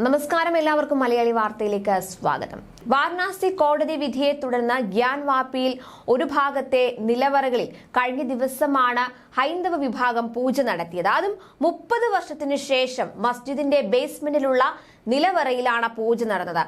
നമസ്കാരം എല്ലാവർക്കും മലയാളി വാർത്തയിലേക്ക് സ്വാഗതം. വാരണാസി കോടതി വിധിയെ തുടർന്ന് ഗ്യാൻ വാപ്പിയിൽ ഒരു ഭാഗത്തെ നിലവറകളിൽ കഴിഞ്ഞ ദിവസമാണ് ഹൈന്ദവ വിഭാഗം പൂജ നടത്തിയത്. അതും മുപ്പത് വർഷത്തിനു ശേഷം മസ്ജിദിന്റെ ബേസ്മെന്റിലുള്ള നിലവറയിലാണ് പൂജ നടന്നത്.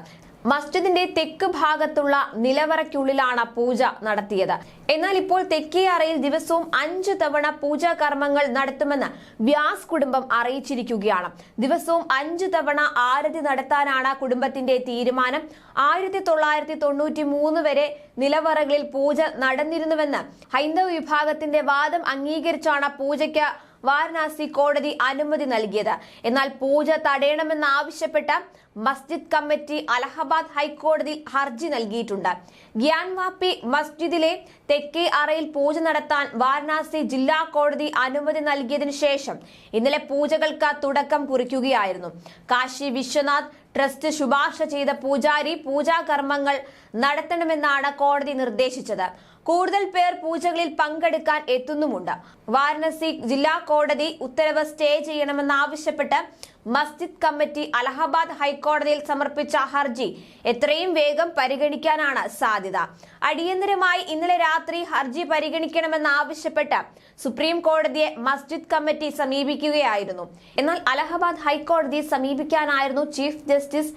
മസ്ജിദിന്റെ തെക്ക് ഭാഗത്തുള്ള നിലവറയ്ക്കുള്ളിലാണ് പൂജ നടത്തിയത്. എന്നാൽ ഇപ്പോൾ തെക്കേ അറയിൽ ദിവസവും അഞ്ചു തവണ പൂജാ കർമ്മങ്ങൾ നടത്തുമെന്ന് വ്യാസ് കുടുംബം അറിയിച്ചിരിക്കുകയാണ്. ദിവസവും അഞ്ചു തവണ ആരതി നടത്താനാണ് കുടുംബത്തിന്റെ തീരുമാനം. ആയിരത്തി തൊള്ളായിരത്തി തൊണ്ണൂറ്റി മൂന്ന് വരെ നിലവറകളിൽ പൂജ നടന്നിരുന്നുവെന്ന് ഹൈന്ദവ വിഭാഗത്തിന്റെ വാദം അംഗീകരിച്ചാണ് പൂജയ്ക്ക് വാരണാസി കോടതി അനുമതി നൽകിയത്. എന്നാൽ പൂജ തടയണമെന്നാവശ്യപ്പെട്ട് മസ്ജിദ് കമ്മിറ്റി അലഹബാദ് ഹൈക്കോടതി ഹർജി നൽകിയിട്ടുണ്ട്. ഗ്യാൻവാപ്പി മസ്ജിദിലെ തെക്കേ അറയിൽ പൂജ നടത്താൻ വാരണാസി ജില്ലാ കോടതി അനുമതി നൽകിയതിനു ശേഷം ഇന്നലെ പൂജകൾക്ക് തുടക്കം കുറിക്കുകയായിരുന്നു. കാശി വിശ്വനാഥ് ട്രസ്റ്റ് ശുപാർശ ചെയ്ത പൂജാരി പൂജാകർമ്മങ്ങൾ നടത്തണമെന്നാണ് കോടതി നിർദ്ദേശിച്ചത്. കൂടുതൽ പേർ പൂജകളിൽ പങ്കെടുക്കാൻ എത്തുന്നുമുണ്ട്. വാരണസി ജില്ലാ കോടതി ഉത്തരവ് സ്റ്റേ ചെയ്യണമെന്നാവശ്യപ്പെട്ട് മസ്ജിദ് കമ്മിറ്റി അലഹബാദ് ഹൈക്കോടതിയിൽ സമർപ്പിച്ച ഹർജി എത്രയും വേഗം പരിഗണിക്കാനാണ് സാധ്യത. അടിയന്തരമായി ഇന്നലെ രാത്രി ഹർജി പരിഗണിക്കണമെന്നാവശ്യപ്പെട്ട് സുപ്രീം കോടതിയെ മസ്ജിദ് കമ്മിറ്റി സമീപിക്കുകയായിരുന്നു. എന്നാൽ അലഹബാദ് ഹൈക്കോടതിയെ സമീപിക്കാനായിരുന്നു chief justice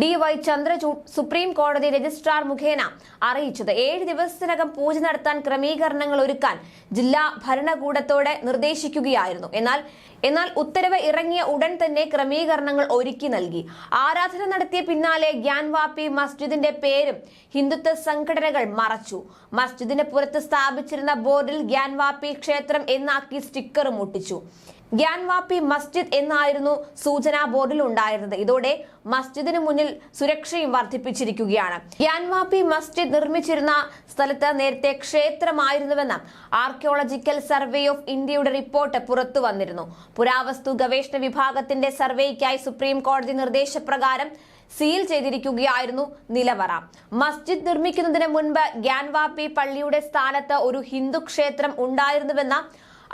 D Y Chandrachud supreme കോടതി രജിസ്ട്രാർ മുഖേന അറിയിച്ചത്. ഏഴ് ദിവസത്തിനകം പൂജ നടത്താൻ ക്രമീകരണങ്ങൾ ഒരുക്കാൻ ജില്ലാ ഭരണകൂടത്തോടെ നിർദ്ദേശിക്കുകയായിരുന്നു. എന്നാൽ എന്നാൽ ഉത്തരവ് ഇറങ്ങിയ ഉടൻ തന്നെ ക്രമീകരണങ്ങൾ ഒരുക്കി നൽകി. ആരാധന നടത്തിയ പിന്നാലെ ഗ്യാൻവാപ്പി മസ്ജിദിന്റെ പേരും ഹിന്ദുത്വ സംഘടനകൾ മറച്ചു. മസ്ജിദിന് പുറത്ത് സ്ഥാപിച്ചിരുന്ന ബോർഡിൽ ഗ്യാൻവാപ്പി ക്ഷേത്രം എന്നാക്കി സ്റ്റിക്കറും ഒട്ടിച്ചു. ഗ്യാൻവാപ്പി മസ്ജിദ് എന്നായിരുന്നു സൂചനാ ബോർഡിൽ ഉണ്ടായിരുന്നത്. ഇതോടെ മസ്ജിദിന് മുന്നിൽ സുരക്ഷയും വർദ്ധിപ്പിച്ചിരിക്കുകയാണ്. ഗ്യാൻവാപ്പി മസ്ജിദ് നിർമ്മിച്ചിരുന്ന സ്ഥലത്ത് നേരത്തെ ക്ഷേത്രമായിരുന്നുവെന്ന് ആർക്കിയോളജിക്കൽ സർവേ ഓഫ് ഇന്ത്യയുടെ റിപ്പോർട്ട് പുറത്തു വന്നിരുന്നു. പുരാവസ്തു ഗവേഷണ വിഭാഗത്തിന്റെ സർവേയ്ക്കായി സുപ്രീം കോടതി നിർദ്ദേശപ്രകാരം സീൽ ചെയ്തിരിക്കുകയായിരുന്നു നിലവറ. മസ്ജിദ് നിർമ്മിക്കുന്നതിന് മുൻപ് ഗ്യാൻവാപ്പി പള്ളിയുടെ സ്ഥാനത്ത് ഒരു ഹിന്ദു ക്ഷേത്രം ഉണ്ടായിരുന്നുവെന്ന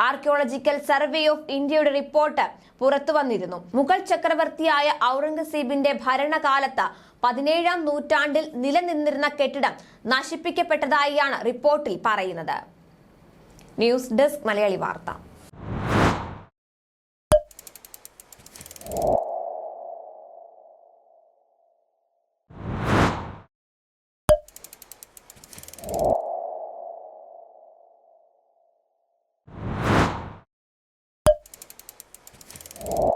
ആർക്കിയോളജിക്കൽ സർവേ ഓഫ് ഇന്ത്യയുടെ റിപ്പോർട്ട് പുറത്തു വന്നിരുന്നു. മുഗൾ ചക്രവർത്തിയായ ഔറംഗസീബിന്റെ ഭരണകാലത്ത് പതിനേഴാം നൂറ്റാണ്ടിൽ നിലനിന്നിരുന്ന കെട്ടിടം നശിപ്പിക്കപ്പെട്ടതായാണ് റിപ്പോർട്ടിൽ പറയുന്നത്. ന്യൂസ് ഡെസ്ക് മലയാളി വാർത്ത. Oh.